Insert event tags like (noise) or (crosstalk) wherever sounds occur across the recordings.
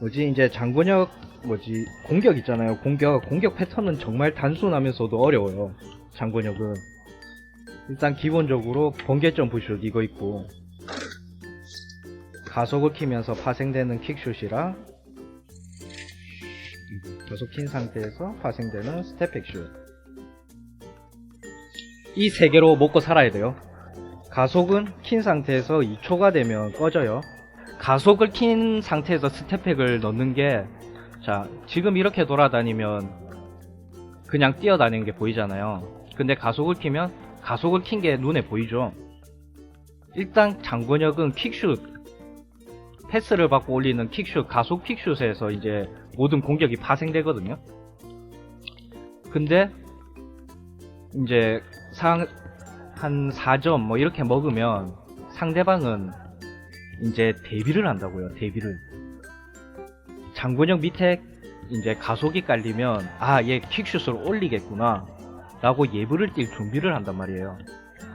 뭐지? 이제 장군역 뭐지? 공격 있잖아요. 공격 공격 패턴은 정말 단순하면서도 어려워요. 장군역은. 일단 기본적으로 번개 점프슛 이거 있고. 가속을 키면서 파생되는 킥슛이랑 가속 킨 상태에서 파생되는 스텝백슛. 이 세 개로 먹고 살아야 돼요. 가속은 킨 상태에서 2초가 되면 꺼져요 가속을 킨 상태에서 스텝팩을 넣는 게, 자, 지금 이렇게 돌아다니면 그냥 뛰어다니는 게 보이잖아요. 근데 가속을 키면 가속을 킨 게 눈에 보이죠. 일단 장권역은 킥슛, 패스를 받고 올리는 킥슛, 가속 킥슛에서 이제 모든 공격이 파생되거든요. 근데 이제 상, 한 4점 뭐 이렇게 먹으면 상대방은 이제 데뷔를 한다고요. 데뷔를. 장군역 밑에 이제 가속이 깔리면 아 얘 킥슛을 올리겠구나 라고 예부를 뛸 준비를 한단 말이에요.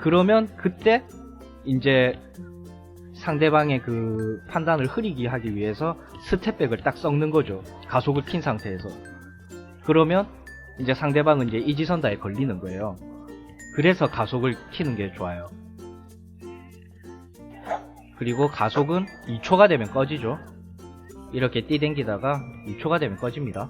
그러면 그때 이제 상대방의 그 판단을 흐리게 하기 위해서 스텝백을 딱 썩는 거죠. 가속을 킨 상태에서. 그러면 이제 상대방은 이제 이지선다에 걸리는 거예요. 그래서 가속을 키는 게 좋아요. 그리고 가속은 2초가 되면 꺼지죠. 이렇게 뛰댕기다가 2초가 되면 꺼집니다.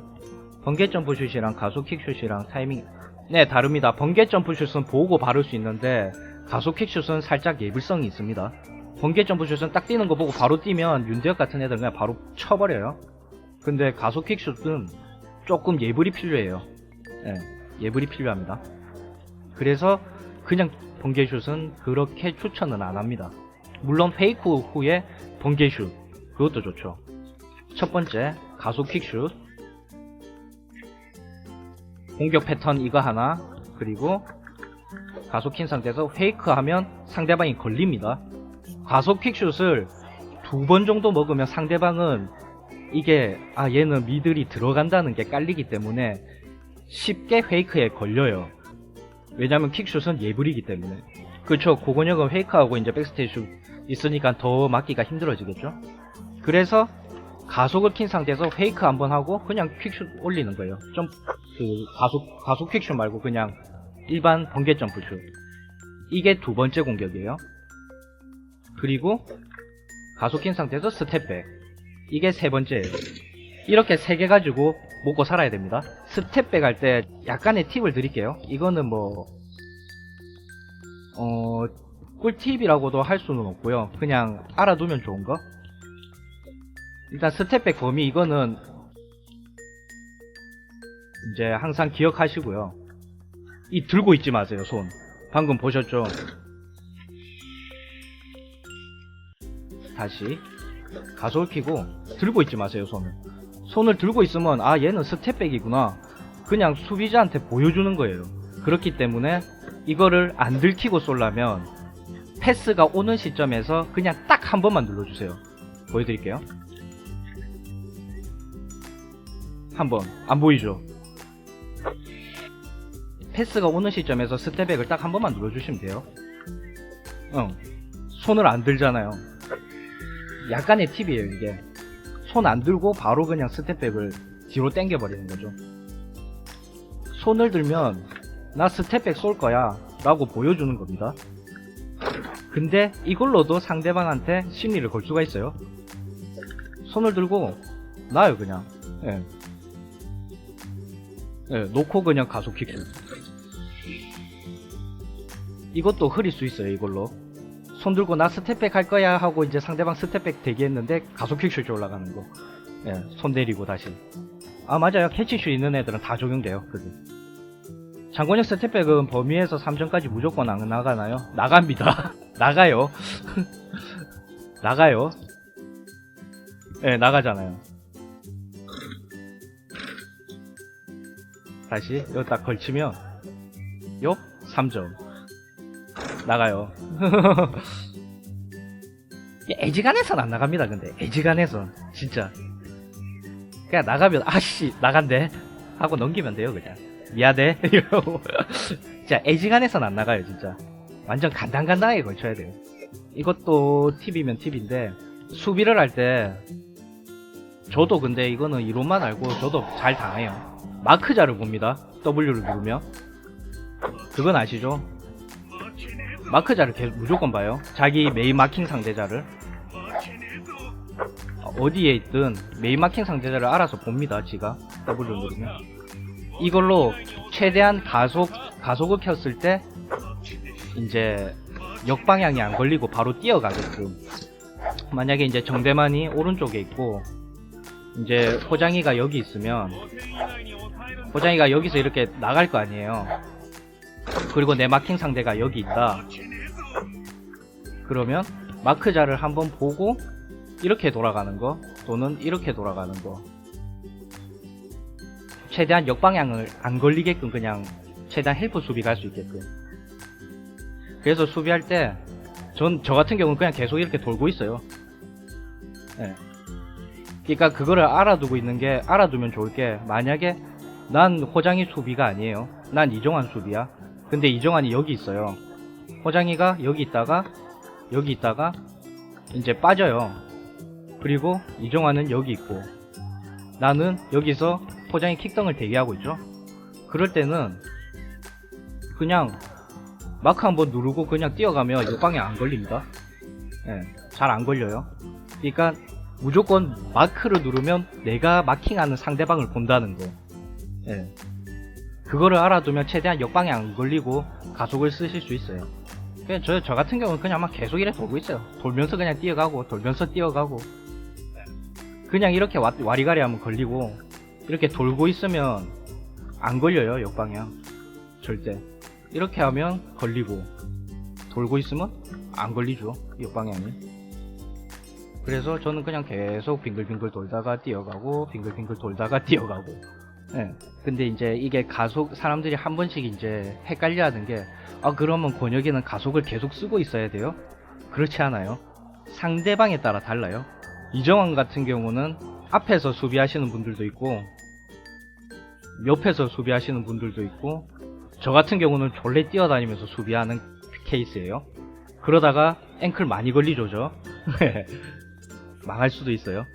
번개 점프슛이랑 가속 킥슛이랑 타이밍 네 다릅니다. 번개 점프슛은 보고 바를 수 있는데 가속 킥슛은 살짝 예불성이 있습니다. 번개 점프슛은 딱 뛰는 거 보고 바로 뛰면 윤대혁 같은 애들 그냥 바로 쳐버려요. 근데 가속 킥슛은 조금 예불이 필요해요. 네, 예불이 필요합니다. 그래서 그냥 번개슛은 그렇게 추천은 안 합니다. 물론 페이크 후에 번개슛 그것도 좋죠. 첫 번째 가속 킥슛 공격 패턴 이거 하나 그리고 가속 킨 상태에서 페이크하면 상대방이 걸립니다. 가속 킥슛을 두 번 정도 먹으면 상대방은 이게 아 얘는 미들이 들어간다는 게 깔리기 때문에 쉽게 페이크에 걸려요. 왜냐면 킥슛은 예불이기 때문에. 그쵸 고건역은 페이크하고 이제 백스테이 슛 있으니까 더 맞기가 힘들어지겠죠. 그래서 가속을 킨 상태에서 페이크 한번 하고 그냥 퀵슛 올리는 거예요. 좀 그 가속 가속 퀵슛 말고 그냥 일반 번개 점프슛. 이게 두 번째 공격이에요. 그리고 가속 킨 상태에서 스텝백. 이게 세 번째예요. 이렇게 세 개 가지고 먹고 살아야 됩니다. 스텝백 할 때 약간의 팁을 드릴게요. 이거는 뭐 어, 꿀팁이라고도 할 수는 없고요. 그냥 알아두면 좋은 거. 일단 스텝백 범위 이거는 이제 항상 기억하시고요. 이 들고 있지 마세요, 손. 방금 보셨죠? 다시 가솔 키고 들고 있지 마세요, 손을. 손을 들고 있으면 아, 얘는 스텝백이구나. 그냥 수비자한테 보여주는 거예요. 그렇기 때문에 이거를 안 들키고 쏠라면 패스가 오는 시점에서 그냥 딱 한 번만 눌러주세요. 보여드릴게요. 한 번. 안 보이죠? 패스가 오는 시점에서 스텝백을 딱 한 번만 눌러주시면 돼요. 응. 손을 안 들잖아요. 약간의 팁이에요, 이게. 손 안 들고 바로 그냥 스텝백을 뒤로 당겨버리는 거죠. 손을 들면 나 스텝백 쏠 거야 라고 보여주는 겁니다. 근데 이걸로도 상대방한테 심리를 걸 수가 있어요. 손을 들고 놔요 그냥. 예. 예, 놓고 그냥 가속 킥슛. 이것도 흐릴 수 있어요 이걸로. 손 들고 나 스텝백 할 거야 하고 이제 상대방 스텝백 대기했는데 가속 킥슛이 올라가는 거. 예, 손 내리고 다시. 아 맞아요 캐치슛 있는 애들은 다 적용돼요 그게. 장권혁 스텝백은 범위에서 3점까지 무조건 안 나가나요? 나갑니다. (laughs) 나가요. (laughs) 나가요. 예, 네, 나가잖아요. 다시, 여기 딱 걸치면, 요? 3점. 나가요. (laughs) 애지간해선 안 나갑니다, 근데. 애지간해선. 진짜. 그냥 나가면, 아씨, 나간대. 하고 넘기면 돼요, 그냥. 미안해. (laughs) 이러고. 진짜 애지간해선 안 나가요, 진짜. 완전 간단간단하게 걸쳐야 돼요. 이것도 팁이면 팁인데, 수비를 할 때, 저도 근데 이거는 이론만 알고 저도 잘 당해요. 마크자를 봅니다. W를 누르면. 그건 아시죠? 마크자를 계속 무조건 봐요. 자기 메인 마킹 상대자를. 어디에 있든 메인 마킹 상대자를 알아서 봅니다. 지가 W 누르면. 이걸로 최대한 가속, 가속을 켰을 때 이제 역방향이 안 걸리고 바로 뛰어가게끔. 만약에 이제 정대만이 오른쪽에 있고 이제 호장이가 여기 있으면 호장이가 여기서 이렇게 나갈 거 아니에요. 그리고 내 마킹 상대가 여기 있다. 그러면 마크자를 한번 보고 이렇게 돌아가는 거 또는 이렇게 돌아가는 거 최대한 역방향을 안 걸리게끔 그냥 최대한 헬프 수비 갈 수 있게끔 그래서 수비할 때 전 저 같은 경우는 그냥 계속 이렇게 돌고 있어요. 예. 그러니까 그거를 알아두고 있는 게 알아두면 좋을 게 만약에 난 호장이 수비가 아니에요. 난 이종환 수비야. 근데 이종환이 여기 있어요. 호장이가 여기 있다가 여기 있다가 이제 빠져요. 그리고 이종환은 여기 있고 나는 여기서 호장이 킥덩을 대기하고 있죠. 그럴 때는 그냥 마크 한번 누르고 그냥 뛰어가면 역방에 안 걸립니다. 예, 잘안 걸려요. 그러니까 무조건 마크를 누르면 내가 마킹하는 상대방을 본다는 거. 예. 그거를 알아두면 최대한 역방에 안 걸리고 가속을 쓰실 수 있어요. 그냥 저, 저 같은 경우는 그냥 막 계속 이래 돌고 있어요. 돌면서 그냥 뛰어가고 돌면서 뛰어가고. 그냥 이렇게 와, 와리가리 하면 걸리고 이렇게 돌고 있으면 안 걸려요 역방향 절대 이렇게 하면 걸리고 돌고 있으면 안 걸리죠. 역방향이. 그래서 저는 그냥 계속 빙글빙글 돌다가 뛰어가고 빙글빙글 돌다가 (laughs) 뛰어가고. 예. 근데 이제 이게 가속 사람들이 한 번씩 이제 헷갈려 하는 게 아 그러면 권혁이는 가속을 계속 쓰고 있어야 돼요? 그렇지 않아요. 상대방에 따라 달라요. 이정환 같은 경우는 앞에서 수비하시는 분들도 있고 옆에서 수비하시는 분들도 있고 저 같은 경우는 졸래 뛰어다니면서 수비하는 케이스예요. 그러다가 앵클 많이 걸리죠. 저 (laughs) 망할 수도 있어요.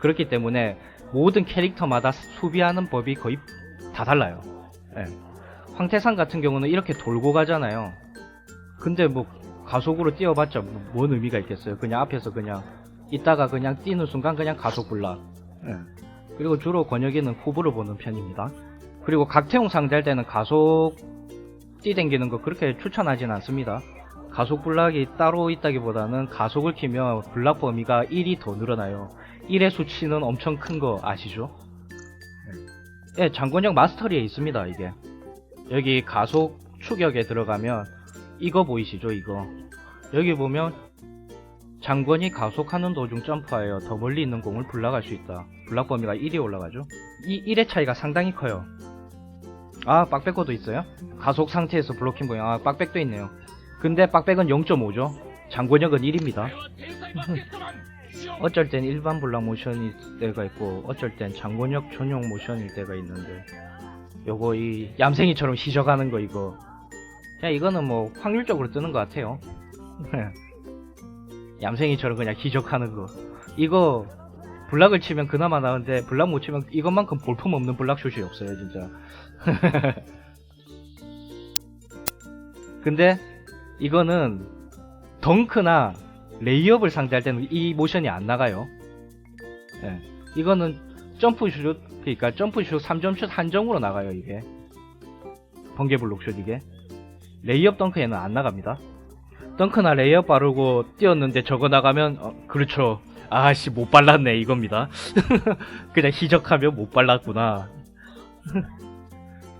그렇기 때문에 모든 캐릭터마다 수비하는 법이 거의 다 달라요. 예. 황태산 같은 경우는 이렇게 돌고 가잖아요. 근데 뭐 가속으로 뛰어봤자 뭐- 뭔 의미가 있겠어요? 그냥 앞에서 그냥 있다가 그냥 뛰는 순간 그냥 가속 불락. 예. 그리고 주로 권혁이는 후보를 보는 편입니다 그리고 각태용 상대할 때는 가속 뛰댕기는 거 그렇게 추천하진 않습니다. 가속 블락이 따로 있다기보다는 가속을 키면 블락 범위가 1이 더 늘어나요. 1의 수치는 엄청 큰 거 아시죠? 예, 장권형 마스터리에 있습니다 이게. 여기 가속 추격에 들어가면 이거 보이시죠 이거? 여기 보면 장권이 가속하는 도중 점프하여 더 멀리 있는 공을 블락할 수 있다. 블락 범위가 1이 올라가죠? 이 1의 차이가 상당히 커요 아 빡백거도 있어요? 가속 상태에서 블로킹 보여 아 빡백도 있네요. 근데 빡백은 0.5죠. 장권역은 1입니다. (laughs) 어쩔 땐 일반 블락 모션일 때가 있고 어쩔 땐 장권역 전용 모션일 때가 있는데. 요거 이 얌생이처럼 희적하는 거 이거. 그냥 이거는 뭐 확률적으로 뜨는 것 같아요. (laughs) 얌생이처럼 그냥 희적하는 거. 이거 블락을 치면 그나마 나은데 블락 못 치면 이것만큼 볼품 없는 블락 슛이 없어요 진짜 (laughs) 근데 이거는 덩크나 레이업을 상대할 때는 이 모션이 안 나가요. 예. 이거는 점프슛, 그러니까 점프슛 3점슛 한정으로 나가요, 이게. 번개 블록슛 이게. 레이업 덩크에는 안 나갑니다. 덩크나 레이업 바르고 뛰었는데 저거 나가면, 어, 그렇죠. 아씨, 못 발랐네, 이겁니다. (laughs) 그냥 희적하면 못 발랐구나. (laughs)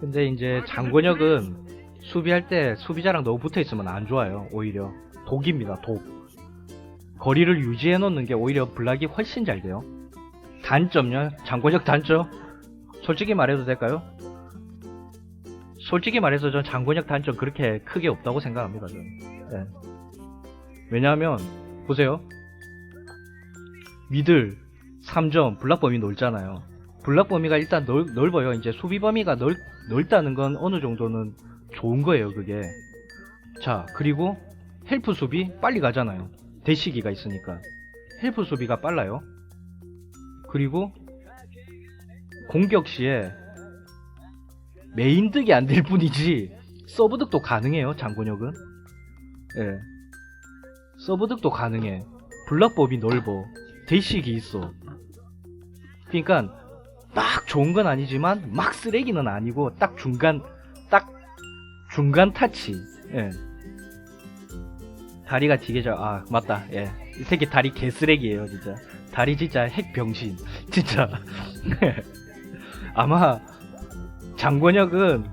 근데 이제 장권혁은 수비할 때 수비자랑 너무 붙어 있으면 안 좋아요, 오히려. 독입니다, 독. 거리를 유지해 놓는 게 오히려 블락이 훨씬 잘 돼요. 단점요? 장권혁 단점? 솔직히 말해도 될까요? 솔직히 말해서 전 장권혁 단점 그렇게 크게 없다고 생각합니다, 저는. 네. 왜냐하면, 보세요. 미들, 3점, 블락 범위 넓잖아요. 블락 범위가 일단 넓, 넓어요. 이제 수비 범위가 넓, 넓다는 건 어느 정도는 좋은 거예요, 그게. 자, 그리고 헬프 수비 빨리 가잖아요. 대시기가 있으니까. 헬프 수비가 빨라요. 그리고 공격 시에 메인 득이 안 될 뿐이지 서브 득도 가능해요 장권혁은 예 서브 득도 가능해 블락법이 넓어 대식이 있어 그러니까 딱 좋은 건 아니지만 막 쓰레기는 아니고 딱 중간 딱 중간 타치. 예. 다리가 되게 잘아. 맞다. 예 이 새끼 다리 개쓰레기예요 진짜. 다리 진짜 핵병신. (laughs) 진짜. (laughs) 아마 장권혁은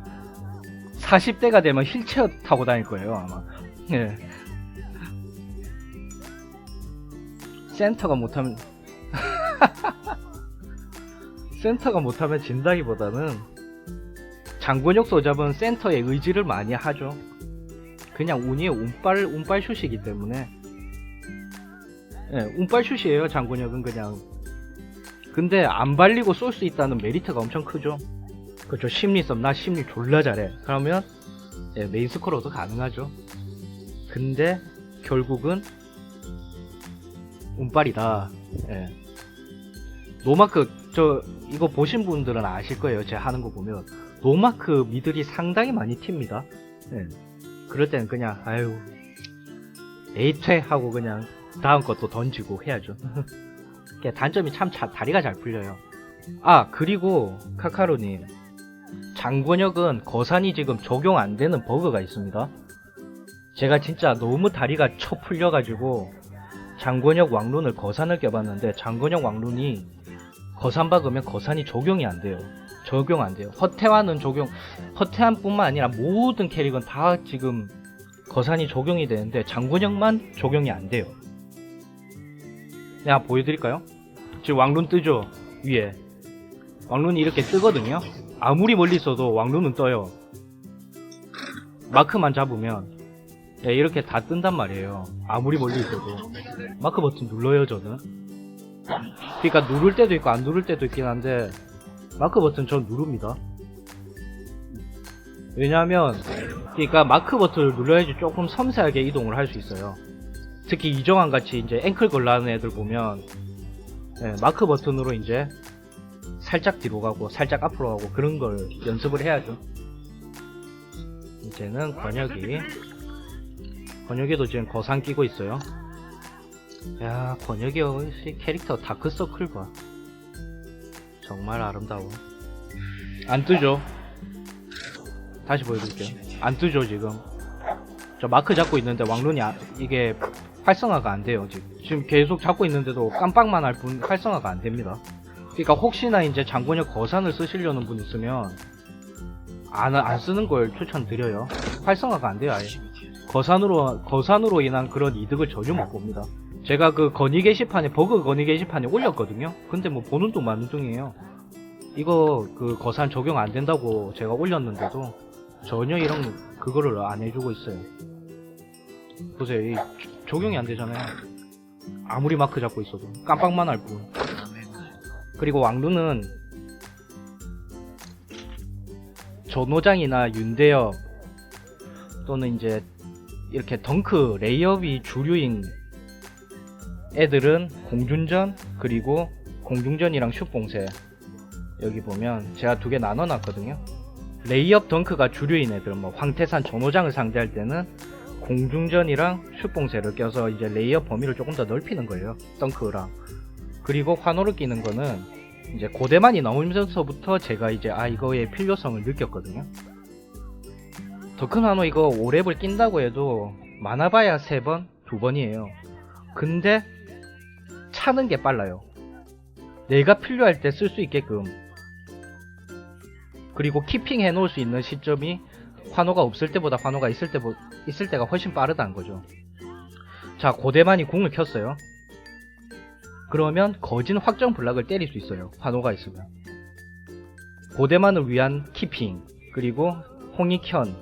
40대가 되면 휠체어 타고 다닐 거예요 아마. 예. 센터가 못하면 센터가 못하면 진다기보다는 장권혁 소잡은 센터에 의지를 많이 하죠. 그냥 운이 운빨 운빨 슛이기 때문에. 예, 운빨 슛이에요 장군혁은 그냥. 근데 안 발리고 쏠 수 있다는 메리트가 엄청 크죠. 그렇죠. 심리섬 나 심리 졸라 잘해. 그러면 예, 메인 스코어도 가능하죠. 근데 결국은 운빨이다. 예. 노마크 저 이거 보신 분들은 아실 거예요 제가 하는 거 보면 노마크 미들이 상당히 많이 튑니다 예. 그럴 때는 그냥 아유 에이퇴 하고 그냥 다음 것도 던지고 해야죠. (laughs) 단점이 참 자- 다리가 잘 풀려요. 아 그리고 카카로님 장권혁은 거산이 지금 적용 안 되는 버그가 있습니다. 제가 진짜 너무 다리가 쳐 풀려가지고 장권혁 왕룬을 거산을 껴봤는데 장권혁 왕룬이 거산 박으면 거산이 적용이 안 돼요. 적용 안 돼요. 허태환은 적용, 허태환뿐만 아니라 모든 캐릭은 다 지금 거산이 적용이 되는데 장군형만 적용이 안 돼요. 내가 보여드릴까요? 지금 왕룬 뜨죠 위에 왕룬이 이렇게 뜨거든요. 아무리 멀리 있어도 왕룬은 떠요. 마크만 잡으면 예, 이렇게 다 뜬단 말이에요. 아무리 멀리 있어도 마크 버튼 눌러요 저는. 그러니까 누를 때도 있고 안 누를 때도 있긴 한데 마크 버튼 전 누릅니다. 왜냐하면 그러니까 마크 버튼을 눌러야지 조금 섬세하게 이동을 할 수 있어요. 특히 이정환 같이 이제 앵클 걸라는 애들 보면 예, 마크 버튼으로 이제 살짝 뒤로 가고 살짝 앞으로 가고 그런 걸 연습을 해야죠. 이제는 권혁이 권혁이도 지금 거상 끼고 있어요. 야 권혁이 역시 캐릭터 다크서클 봐. 정말 아름다워. 안 뜨죠? 다시 보여드릴게요. 안 뜨죠 지금. 저 마크 잡고 있는데 왕룬이 아- 이게 활성화가 안 돼요 지금. 지금 계속 잡고 있는데도 깜빡만 할 뿐 활성화가 안 됩니다. 그러니까 혹시나 이제 장군역 거산을 쓰시려는 분 있으면 안, 안 쓰는 걸 추천드려요. 활성화가 안 돼요 아예. 거산으로 거산으로 인한 그런 이득을 전혀 못 봅니다. 제가 그 건의 게시판에 버그 건의 게시판에 올렸거든요. 근데 뭐 보는 동 마는 중이에요. 이거 그 거산 적용 안 된다고 제가 올렸는데도 전혀 이런 그거를 안 해주고 있어요. 보세요, 이 적용이 안 되잖아요. 아무리 마크 잡고 있어도 깜빡만 할 뿐. 그리고 왕루는 전호장이나 윤대엽 또는 이제 이렇게 덩크 레이업이 주류인 애들은 공중전 그리고 공중전이랑 슛봉쇄. 여기 보면 제가 두 개 나눠 놨거든요. 레이업 덩크가 주류인 애들 뭐 황태산 전호장을 상대할 때는 공중전이랑 슛봉쇄를 껴서 이제 레이업 범위를 조금 더 넓히는 거예요 덩크랑. 그리고 환호를 끼는 거는 이제 고대만이 나오면서부터 제가 이제 아 이거의 필요성을 느꼈거든요. 더 큰 환호 이거 5랩을 낀다고 해도 많아봐야 3번? 2번이에요. 근데 차는 게 빨라요 내가 필요할 때 쓸 수 있게끔 그리고 키핑 해놓을 수 있는 시점이 환호가 없을 때보다 환호가 있을, 때보, 있을 때가 훨씬 빠르다는 거죠. 자, 고대만이 궁을 켰어요. 그러면 거진 확정 블락을 때릴 수 있어요. 환호가 있으면. 고대만을 위한 키핑, 그리고 홍익현,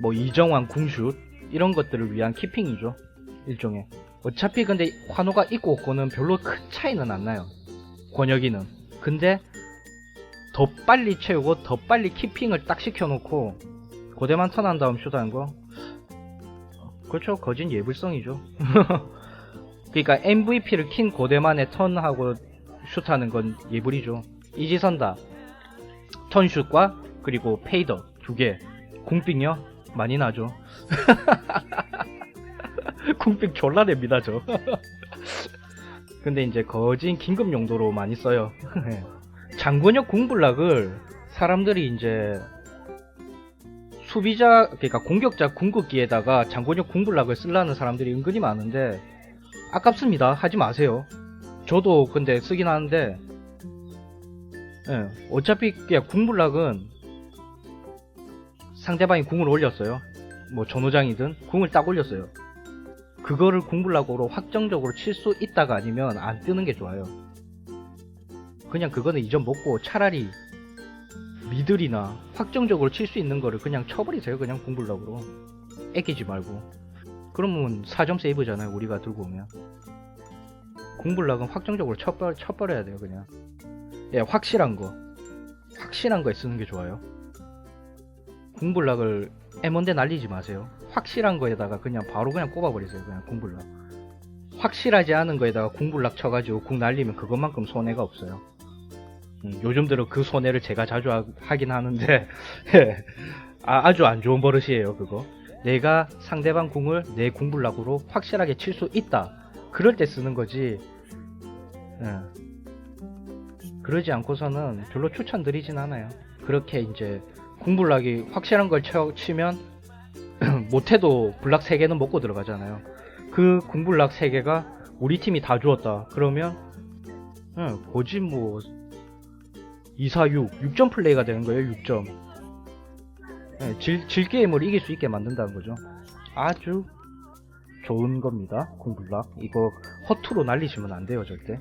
뭐 이정환 궁슛, 이런 것들을 위한 키핑이죠. 일종의. 어차피 근데 환호가 있고 없고는 별로 큰 차이는 안 나요. 권혁이는. 근데 더 빨리 채우고 더 빨리 키핑을 딱 시켜놓고 고대만 턴한 다음 슛하는 거 그렇죠 거진 예불성이죠 (laughs) 그러니까 MVP를 킨 고대만의 턴하고 슛하는 건 예불이죠. 이지선다. 턴슛과 그리고 페이더 두 개. 궁빙요? 많이 나죠. (laughs) (laughs) 궁빙 졸라 냅니다, 저. (laughs) 근데 이제 거진 긴급 용도로 많이 써요. (laughs) 장군역 궁불락을 사람들이 이제 수비자, 그러니까 공격자 궁극기에다가 장군역 궁불락을 쓰려는 사람들이 은근히 많은데 아깝습니다. 하지 마세요. 저도 근데 쓰긴 하는데 예, 어차피 그냥 궁불락은 상대방이 궁을 올렸어요. 뭐 전호장이든 궁을 딱 올렸어요. 그거를 궁불락으로 확정적으로 칠 수 있다가 아니면 안 뜨는 게 좋아요. 그냥 그거는 이전 먹고 차라리 미들이나 확정적으로 칠 수 있는 거를 그냥 쳐버리세요. 그냥 궁불락으로. 애끼지 말고. 그러면 4점 세이브잖아요. 우리가 들고 오면. 궁불락은 확정적으로 쳐버, 쳐버려야 돼요. 그냥. 예, 확실한 거. 확실한 거에 쓰는 게 좋아요. 궁불락을 에몬데 날리지 마세요. 확실한 거에다가 그냥 바로 그냥 꼽아버리세요. 그냥 궁불락. 확실하지 않은 거에다가 궁불락 쳐가지고 궁 날리면 그것만큼 손해가 없어요. 음, 요즘 들어 그 손해를 제가 자주 하, 긴 하는데 (laughs) 예. 아, 아주 안 좋은 버릇이에요. 그거. 내가 상대방 궁을 내 궁불락으로 확실하게 칠 수 있다. 그럴 때 쓰는 거지. 예. 그러지 않고서는 별로 추천드리진 않아요. 그렇게 이제 궁불락이 확실한 걸 쳐, 치면 (clears throat) 못해도 불락 3개는 먹고 들어가잖아요. 그 궁불락 3개가 우리 팀이 다 주었다. 그러면 응, 거진 뭐 2, 4, 6, 6점 플레이가 되는 거예요. 6점. 예, 질, 질 게임을 이길 수 있게 만든다는 거죠. 아주 좋은 겁니다. 궁불락. 이거 허투루 날리시면 안 돼요, 절대.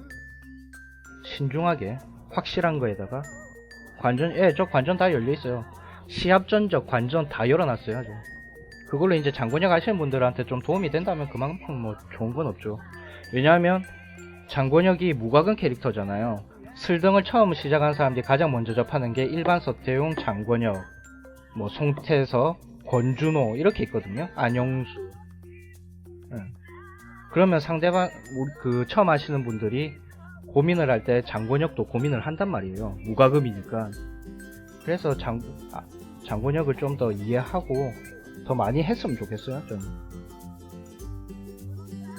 신중하게 확실한 거에다가 관전 예 저 관전 다 열려 있어요 시합 전적 관전 다 열어놨어요 아주 그걸로 이제 장군역 하시는 분들한테 좀 도움이 된다면 그만큼 뭐 좋은 건 없죠 왜냐하면 장군역이 무과금 캐릭터잖아요 슬등을 처음 시작한 사람들이 가장 먼저 접하는 게 일반 서태용 장권혁 뭐 송태서 권준호 이렇게 있거든요 안영수 예. 그러면 상대방 그 처음 하시는 분들이 고민을 할 때 장권혁도 고민을 한단 말이에요. 무과금이니까. 그래서 장, 아, 장권혁을 좀 더 이해하고 더 많이 했으면 좋겠어요. 좀.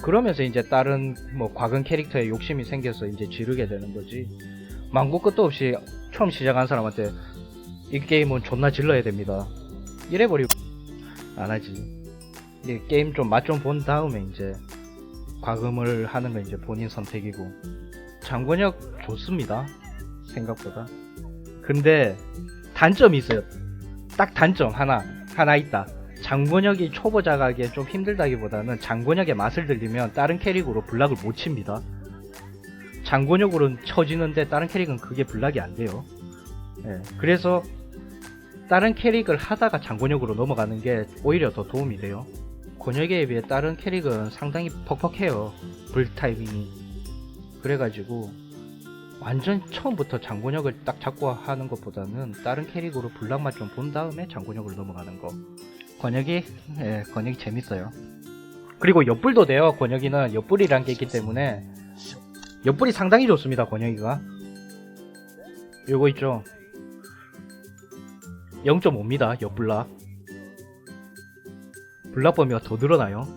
그러면서 이제 다른 뭐 과금 캐릭터에 욕심이 생겨서 이제 지르게 되는 거지. 망고 끝도 없이 처음 시작한 사람한테 이 게임은 존나 질러야 됩니다. 이래버리고 안 하지. 이 게임 좀 맛 좀 본 다음에 이제 과금을 하는 건 이제 본인 선택이고. 장권혁 좋습니다. 생각보다. 근데 단점이 있어요. 딱 단점 하나 하나 있다. 장권혁이 초보자가 하기에 좀 힘들다기보다는 장권혁의 맛을 들리면 다른 캐릭으로 블락을 못 칩니다. 장권혁으로는 쳐지는데 다른 캐릭은 그게 블락이 안 돼요. 예, 그래서 다른 캐릭을 하다가 장권혁으로 넘어가는 게 오히려 더 도움이 돼요. 권혁에 비해 다른 캐릭은 상당히 퍽퍽해요. 불 타이밍이. 그래가지고 완전 처음부터 장군역을 딱 잡고 하는 것보다는 다른 캐릭으로 블락만 좀 본 다음에 장군역으로 넘어가는 거 권역이 예 권역이 재밌어요. 그리고 옆불도 돼요. 권역이는 옆불이란 게 있기 때문에 옆불이 상당히 좋습니다 권역이가. 요거 있죠? 0.5입니다 옆불락 블락 범위가 더 늘어나요.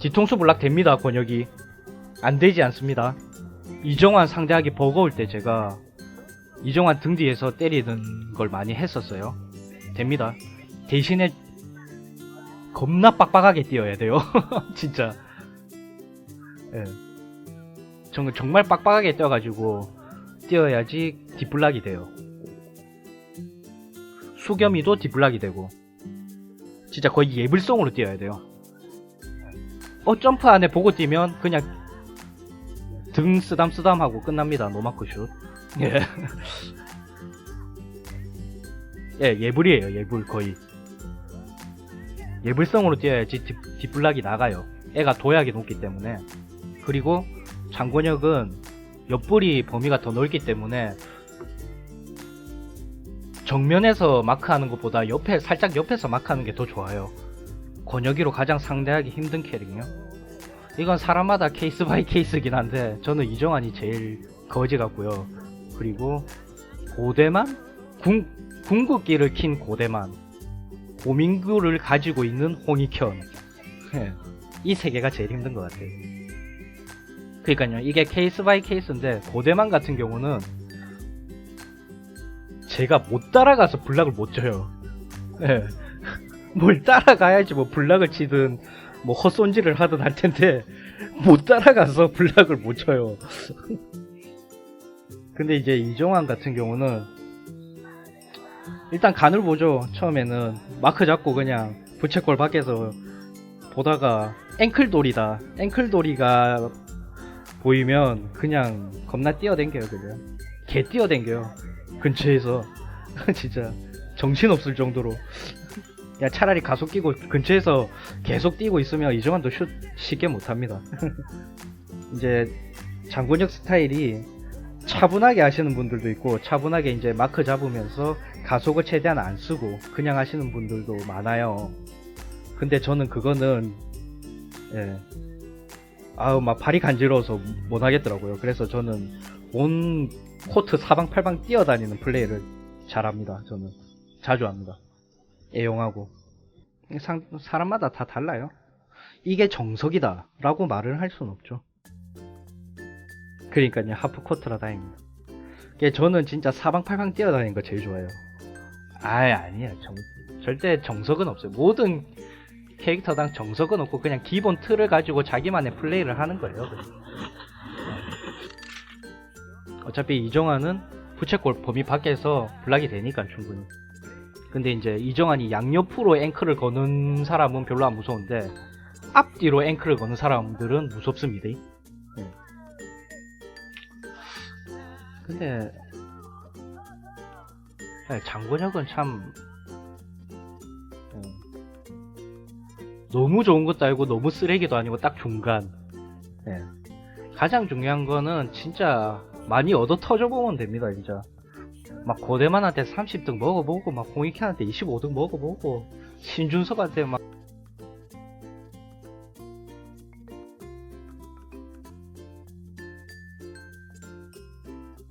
뒤통수 블락 됩니다 권역이. 안 되지 않습니다. 이정환 상대하기 버거울 때 제가 이정환 등 뒤에서 때리는 걸 많이 했었어요. 됩니다. 대신에 겁나 빡빡하게 뛰어야 돼요. (laughs) 진짜. 예. 정말, 정말 빡빡하게 뛰어가지고 뛰어야지 뒷블락이 돼요. 수겸이도 뒷블락이 되고 진짜 거의 예불성으로 뛰어야 돼요. 어 점프 안에 보고 뛰면 그냥 등 쓰담쓰담 하고 끝납니다. 노마크 슛. 예. (laughs) 예, 예불이에요. 예불 거의. 예불성으로 뛰어야지 뒷, 뒷블락이 나가요. 애가 도약이 높기 때문에. 그리고 장권혁은 옆불이 범위가 더 넓기 때문에 정면에서 마크하는 것보다 옆에 살짝 옆에서 마크하는 게 더 좋아요. 권혁이로 가장 상대하기 힘든 캐릭이요. 이건 사람마다 케이스 바이 케이스긴 한데 저는 이정환이 제일 거지 같고요. 그리고 고대만 궁 궁극기를 킨 고대만 고민구를 가지고 있는 홍익현 예, 이세 개가 제일 힘든 것 같아요. 그러니까요 이게 케이스 바이 케이스인데 고대만 같은 경우는 제가 못 따라가서 블락을 못 쳐요. 예. (laughs) 뭘 따라가야지 뭐 블락을 치든 뭐 헛손질을 하든 할 텐데 못 따라가서 블락을 못 쳐요. (laughs) 근데 이제 이종환 같은 경우는 일단 간을 보죠. 처음에는 마크 잡고 그냥 부채꼴 밖에서 보다가 앵클돌이다. 앵클돌이가 보이면 그냥 겁나 뛰어댕겨요 그냥. 개 뛰어댕겨요. 근처에서 (laughs) 진짜 정신없을 정도로 야 차라리 가속 끼고 근처에서 계속 뛰고 있으면 이정환도 슛 쉽게 못합니다. (laughs) 이제 장군혁 스타일이 차분하게 하시는 분들도 있고 차분하게 이제 마크 잡으면서 가속을 최대한 안 쓰고 그냥 하시는 분들도 많아요. 근데 저는 그거는 예. 아우 막 발이 간지러워서 못 하겠더라고요. 그래서 저는 온 코트 사방팔방 뛰어다니는 플레이를 잘합니다. 저는 자주 합니다. 애용하고 상, 사람마다 다 달라요. 이게 정석이다 라고 말을 할 수는 없죠. 그러니까요 하프 코트라 다행입니다. 이게 저는 진짜 사방팔방 뛰어다니는 거 제일 좋아해요. 아예 아니야 정, 절대 정석은 없어요. 모든 캐릭터당 정석은 없고 그냥 기본 틀을 가지고 자기만의 플레이를 하는 거예요. 어차피 이정환은 부채꼴 범위 밖에서 블락이 되니까 충분히. 근데 이제 이정환이 양옆으로 앵클을 거는 사람은 별로 안 무서운데 앞뒤로 앵클을 거는 사람들은 무섭습니다. 네. 근데 네, 장권혁은 참 어, 너무 좋은 것도 아니고 너무 쓰레기도 아니고 딱 중간. 네. 가장 중요한 거는 진짜 많이 얻어 터져 보면 됩니다, 진짜. 막 고대만한테 30등 먹어보고 막 공익현한테 25등 먹어보고 신준석한테 막